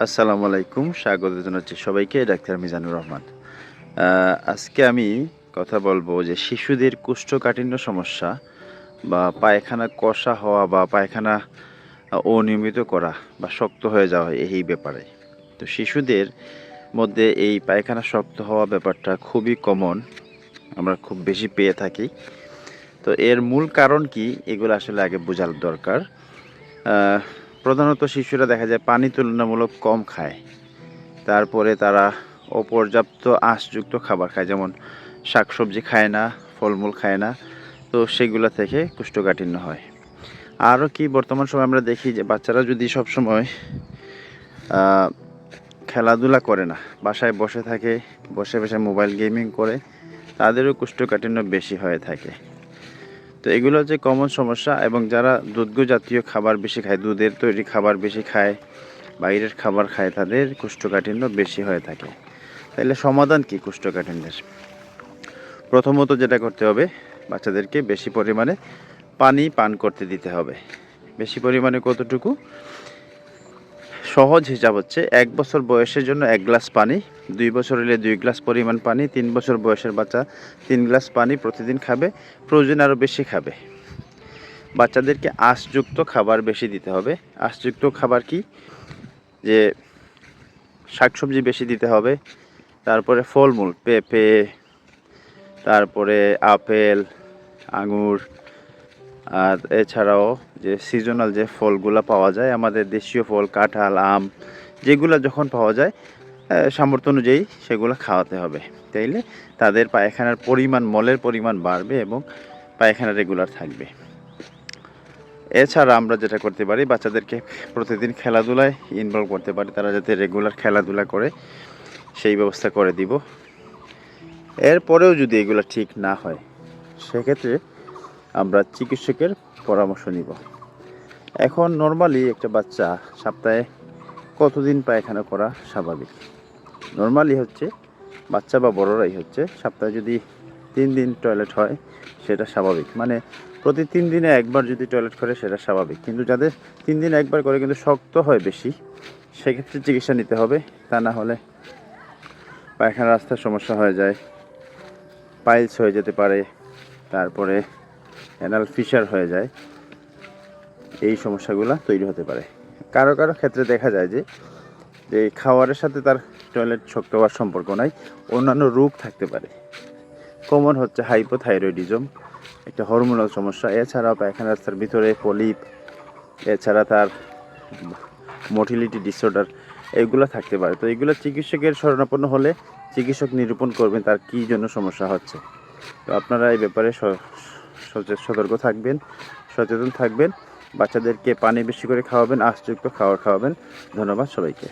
আসসালামু আলাইকুম, স্বাগত জানাচ্ছি সবাইকে, ডাক্তার মিজানুর রহমান। আজকে আমি কথা বলব যে শিশুদের কুষ্ঠকাঠিন্য সমস্যা বা পায়খানা কষা হওয়া বা পায়খানা অনিয়মিত করা বা শক্ত হয়ে যাওয়া এই ব্যাপারে। তো শিশুদের মধ্যে এই পায়খানা শক্ত হওয়া ব্যাপারটা খুবই কমন আমরা খুব বেশি পেয়ে থাকি। তো এর মূল কারণ কি, এগুলো আসলে আগে বোঝার দরকার। প্রধানত শিশুরা দেখা যায় পানি তুলনামূলক কম খায়। তারপরে তারা অপর্যাপ্ত আঁশযুক্ত খাবার খায়, যেমন শাকসবজি খায় না, ফলমূল খায় না, তো সেগুলো থেকে কোষ্ঠকাঠিন্য হয়। আরও কি বর্তমান সময় আমরা দেখি যে বাচ্চারা যদি সবসময় খেলাধুলা করে না, বাসায় বসে থাকে, বসে বসে মোবাইল গেমিং করে, তাদেরও কোষ্ঠকাঠিন্য বেশি হয়ে থাকে। তো এগুলো যে কমন সমস্যা এবং যারা দুগ্ধ জাতীয় খাবার বেশি খায়, দুধের তৈরি খাবার বেশি খায়, বাইরের খাবার খায়, তাদের কোষ্ঠকাঠিন্য বেশি হয়ে থাকে। তাহলে সমাধান কি কোষ্ঠকাঠিন্যের? প্রথমত যেটা করতে হবে, বাচ্চাদেরকে বেশি পরিমাণে পানি পান করতে দিতে হবে। বেশি পরিমাণে কতটুকু? সহজ হিসাব হচ্ছে, এক বছর বয়সের জন্য এক গ্লাস পানি, দুই বছর হলে দুই গ্লাস পরিমাণ পানি, তিন বছর বয়সের বাচ্চা তিন গ্লাস পানি প্রতিদিন খাবে, প্রয়োজন আরও বেশি খাবে। বাচ্চাদেরকে আঁশযুক্ত খাবার বেশি দিতে হবে। আঁশযুক্ত খাবার কি? যে শাকসবজি বেশি দিতে হবে, তারপরে ফলমূল, পেঁপে, তারপরে আপেল, আঙুর আর এছাড়াও যে সিজনাল যে ফলগুলো পাওয়া যায়, আমাদের দেশীয় ফল, কাঁঠাল, আম, যেগুলো যখন পাওয়া যায় সামর্থ্য অনুযায়ী সেগুলো খাওয়াতে হবে। তাইলে তাদের পায়খানার পরিমাণ, মলের পরিমাণ বাড়বে এবং পায়খানা রেগুলার থাকবে। এছাড়া আমরা যেটা করতে পারি, বাচ্চাদেরকে প্রতিদিন খেলাধুলায় ইনভলভ করতে পারি, তারা যাতে রেগুলার খেলাধুলা করে, সেই ব্যবস্থা করে দিব। এরপরেও যদি এগুলো ঠিক না হয়, সেক্ষেত্রে আমরা চিকিৎসকের পরামর্শ নিব। এখন নর্মালি একটা বাচ্চা সপ্তাহে কতদিন পায়খানা করা স্বাভাবিক? নর্মালি হচ্ছে বাচ্চা বা বড়রাই হচ্ছে সপ্তাহে যদি তিন দিন টয়লেট হয় সেটা স্বাভাবিক। মানে প্রতি তিন দিনে একবার যদি টয়লেট করে সেটা স্বাভাবিক। কিন্তু যাদের তিন দিন একবার করে কিন্তু শক্ত হয় বেশি, সেক্ষেত্রে চিকিৎসা নিতে হবে। তা না হলে পায়খানা রাস্তার সমস্যা হয়ে যায় পাইলস হয়ে যেতে পারে। তারপরে অ্যানাল ফিশার হয়ে যায়, এই সমস্যাগুলো তৈরি হতে পারে। কারও কারও ক্ষেত্রে দেখা যায় যে যে খাবারের সাথে তার টয়লেট শক্ত হওয়ার সম্পর্ক নাই, অন্যান্য রোগ থাকতে পারে। কমন হচ্ছে হাইপোথাইরয়েডিজম একটা হরমোনাল সমস্যা। এছাড়াও পায়খানা রাস্তার ভিতরে পলিপ এছাড়া তার মোটিলিটি ডিসঅর্ডার এগুলো থাকতে পারে। তো এগুলো চিকিৎসকের শরণাপন্ন হলে চিকিৎসক নিরূপণ করবেন তার কী জন্য সমস্যা হচ্ছে। তো আপনারা এই ব্যাপারে সতর্ক থাকবেন সচেতন থাকবেন বাচ্চাদেরকে পানি বেশি করে খাওয়াবেন আশযুক্ত খাবার খাওয়াবেন। ধন্যবাদ সবাইকে।